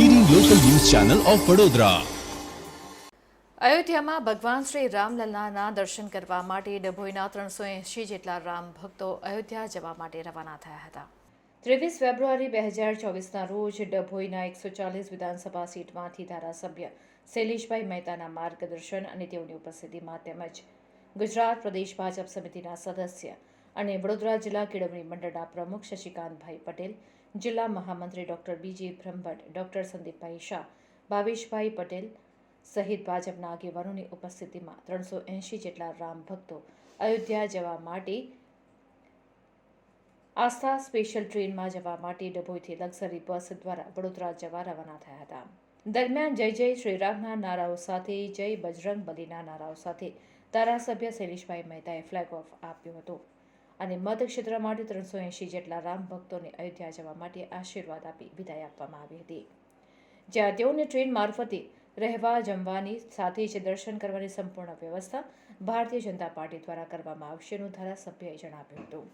Channel of Vadodara અયોધ્યામાં ભગવાન શ્રી રામલલ્લાના દર્શન કરવા માટે ડભોઈના ત્રણસો એંશી જેટલા રામ ભક્તો અયોધ્યા જવા માટે રવાના થયા હતા. ત્રેવીસ ફેબ્રુઆરી બે હજાર ચોવીસના રોજ ડભોઈના એકસો ચાલીસ વિધાનસભા સીટમાંથી ધારાસભ્ય શૈલેષભાઈ મહેતાના માર્ગદર્શન અને તેઓની ઉપસ્થિતિમાં તેમજ ગુજરાત પ્રદેશ ભાજપ સમિતિના સદસ્ય અને વડોદરા જિલ્લા કેળવણી મંડળના પ્રમુખ શશિકાંતભાઈ પટેલ જિલ્લા મહામંત્રી ડૉક્ટર બીજી બ્રહ્મભટ્ટ, ડૉક્ટર સંદીપભાઈ શાહ, ભાવેશભાઈ પટેલ સહિત ભાજપના આગેવાનોની ઉપસ્થિતિમાં ત્રણસો એંશી જેટલા રામ ભક્તો અયોધ્યા જવા માટે આસ્થા સ્પેશિયલ ટ્રેનમાં જવા માટે ડભોઈથી લક્ઝરી બસ દ્વારા વડોદરા જવા રવાના થયા હતા. દરમિયાન જય જય શ્રીરામના નારાઓ સાથે, જય બજરંગ બલીના નારાઓ સાથે ધારાસભ્ય શૈલેષભાઈ મહેતાએ ફ્લેગ ઓફ આપ્યો હતો. અને મતક્ષેત્ર માટે ત્રણસો એંશી જેટલા રામ ભક્તોને અયોધ્યા જવા માટે આશીર્વાદ આપી વિદાય આપવામાં આવી હતી. જ્યાં તેઓને ટ્રેન મારફતે રહેવા, જમવાની સાથે જ દર્શન કરવાની સંપૂર્ણ વ્યવસ્થા ભારતીય જનતા પાર્ટી દ્વારા કરવામાં આવશેનું ધારાસભ્યએ જણાવ્યું હતું.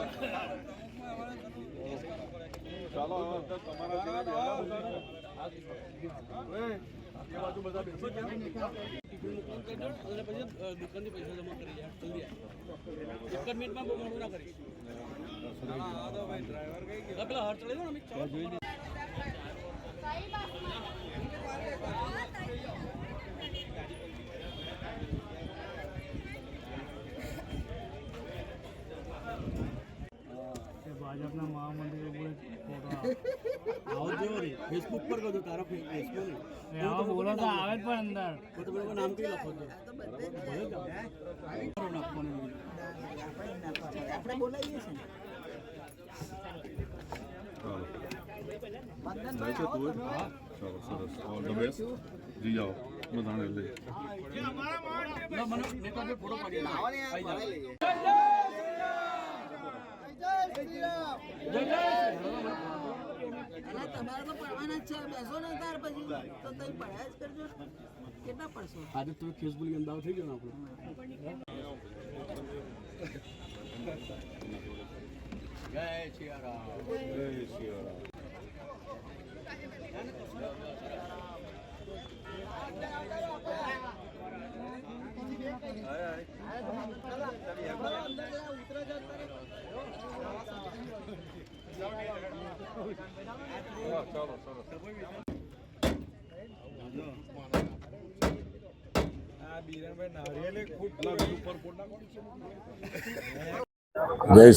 અને અ, દુકાનથી પૈસા જમા કરી જલ્દી એક મિનિટમાં બહુ મોડું ના કરીશ પેલા હાથ ચડી ને જોઈ તે ભાજપના મહામંત્રી આવો જેવો રે ફેસબુક પર કહો તારો ફેસબુક આવો બોલો તો આવે પણ અંદર. તો તમે લોકો નામ કઈ લખો છો ભલે જ આવો. કરો નાખવાનું નહીં. જાય છે તું ચાલો સરસ. ઓલ ધ બેસ્ટ જી જાઓ. બધાને લઈ. ના, મને ફોટો પાડી આવી જાઓ. અને તમારે તો પડવાના જ છે. બેસો ને તાર પછી. તો તઈ પડ્યા જ કરજો. કેટલા પડશો? આજે તમે ફેસબુકની થઈ ગયો આપણું. જય સિયારામ જય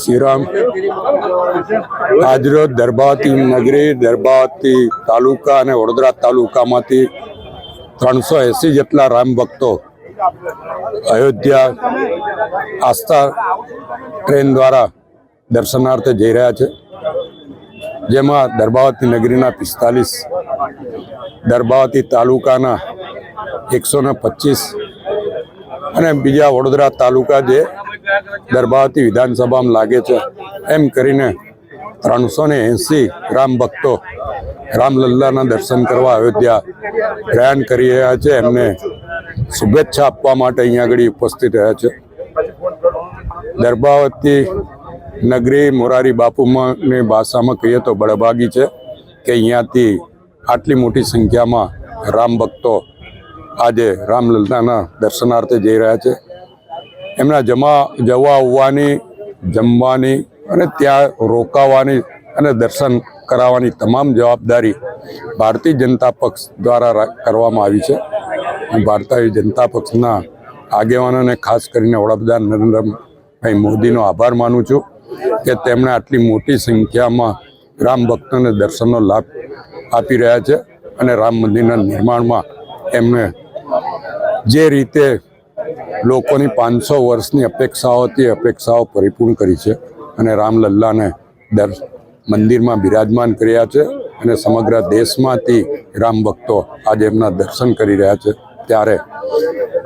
શ્રી રામ. આજરોજ દરબાવતી નગરી, દરબાવતી તાલુકા અને વડોદરા તાલુકામાંથી ત્રણસો એસી જેટલા રામ ભક્તો અયોધ્યા આસ્થા ટ્રેન દ્વારા દર્શનાર્થે જઈ રહ્યા છે. જેમાં દરબાવતી નગરીના પિસ્તાલીસ, દરબાવતી તાલુકાના એકસો ને પચીસ અને બીજા વડોદરા તાલુકા જે દરબાવતી વિધાનસભામાં લાગે છે, એમ કરીને ત્રણસો ને એંસી રામ ભક્તો રામલલ્લાના દર્શન કરવા અયોધ્યા પ્રયાણ કરી રહ્યા છે, એમને શુભેચ્છા આપવા માટે અહીંયા આગળ ઉપસ્થિત રહ્યા છે. દરબાવતી નગરી મોરારી બાપુમાંની ભાષામાં કહીએ તો બળભાગી છે કે અહીંયાથી આટલી મોટી સંખ્યામાં રામ ભક્તો આજે રામલલ્લાના દર્શનાર્થે જઈ રહ્યા છે. એમના જમા જવા આવવાની, જમવાની અને ત્યાં રોકાવાની અને દર્શન કરાવવાની તમામ જવાબદારી ભારતીય જનતા પક્ષ દ્વારા કરવામાં આવી છે. હું ભારતીય જનતા પક્ષના આગેવાનોને ખાસ કરીને વડાપ્રધાન નરેન્દ્રભાઈ મોદીનો આભાર માનું છું. કે તેમણે આટલી મોટી સંખ્યામાં રામ ભક્તોને દર્શનનો લાભ આપી રહ્યા છે અને રામ મંદિરના નિર્માણમાં એમણે જે રીતે લોકોની પાંચસો વર્ષની અપેક્ષાઓથી અપેક્ષાઓ પરિપૂર્ણ કરી છે અને રામલલ્લાને દર મંદિરમાં બિરાજમાન કર્યા છે અને સમગ્ર દેશમાંથી રામ ભક્તો આજે એમના દર્શન કરી રહ્યા છે. ત્યારે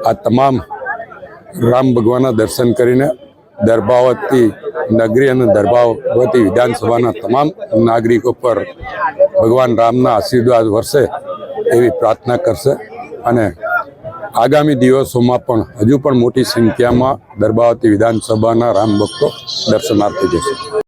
આ તમામ રામ ભગવાનના દર્શન કરીને દરબાવતી નગરી અને દરબાવતી વિધાનસભાના તમામ નાગરિકો પર ભગવાન રામના આશીર્વાદ વરસે એવી પ્રાર્થના કરશે અને આગામી દિવસોમાં પણ હજુ પણ મોટી સંખ્યામાં દરબાવતી વિધાનસભાના રામ ભક્તો દર્શનાર્થે જશે.